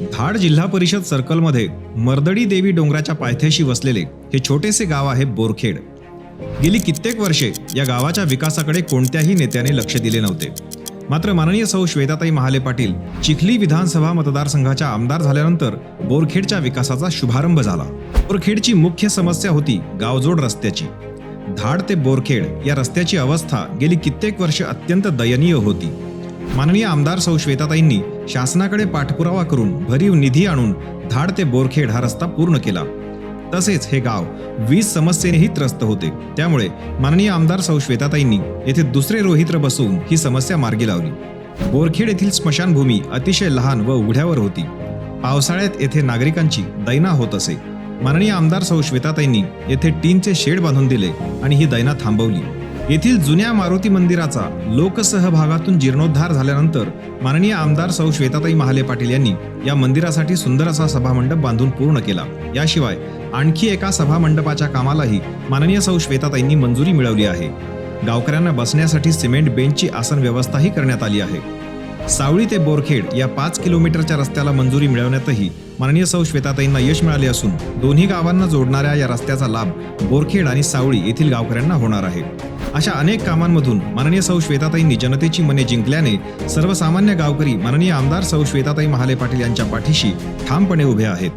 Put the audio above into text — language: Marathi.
धाड जिल्हा परिषद सर्कलमध्ये मर्दडी देवी डोंगराच्या पायथ्याशी वसलेले हे छोटेसे गाव आहे बोरखेड. गेली कित्येक वर्षे या गावाच्या विकासाकडे कोणत्याही नेत्याने लक्ष दिले नव्हते. मात्र माननीय सौ श्वेताताई महाले पाटील चिखली विधानसभा मतदारसंघाच्या आमदार झाल्यानंतर बोरखेडच्या विकासाचा शुभारंभ झाला. बोरखेडची मुख्य समस्या होती गावजोड रस्त्याची. धाड ते बोरखेड या रस्त्याची अवस्था गेली कित्येक वर्ष अत्यंत दयनीय होती. माननीय आमदार सौ श्वेताताईंनी शासनाकडे पाठपुरावा करून भरीव निधी आणून धाड ते बोरखेड हा रस्ता पूर्ण केला. तसेच हे गाव वीज समस्येनेही त्रस्त होते. त्यामुळे माननीय आमदार सौ श्वेताताईंनी येथे दुसरे रोहित्र बसवून ही समस्या मार्गी लावली. बोरखेड येथील स्मशानभूमी अतिशय लहान व उघड्यावर होती. पावसाळ्यात येथे नागरिकांची दैना होत असे. माननीय आमदार सौ श्वेताताईंनी येथे टीनचे शेड बांधून दिले आणि ही दैना थांबवली. येथील जुन्या मारुती मंदिराचा लोकसहभागातून जीर्णोद्धार झाल्यानंतर माननीय आमदार सौ. श्वेताताई महाले पाटील यांनी या मंदिरासाठी सुंदर असा सभामंडप बांधून पूर्ण केला. याशिवाय आणखी एका सभामंडपाच्या कामालाही माननीय सौ. श्वेताताईंनी मंजुरी मिळवली आहे. गावकऱ्यांना बसण्यासाठी सिमेंट बेंचची आसन व्यवस्थाही करण्यात आली आहे. सावळी ते बोरखेड या पाच किलोमीटरच्या रस्त्याला मंजुरी मिळवण्यातही माननीय सौ. श्वेताताईंना यश मिळाले असून दोन्ही गावांना जोडणाऱ्या या रस्त्याचा लाभ बोरखेड आणि सावळी येथील गावकऱ्यांना होणार आहे. अशा अनेक कामांमधून माननीय सौ श्वेताताईंनी जनतेची मने जिंकल्याने सर्वसामान्य गावकरी माननीय आमदार सौ श्वेताताई महाले पाटील यांच्या पाठीशी ठामपणे उभे आहेत.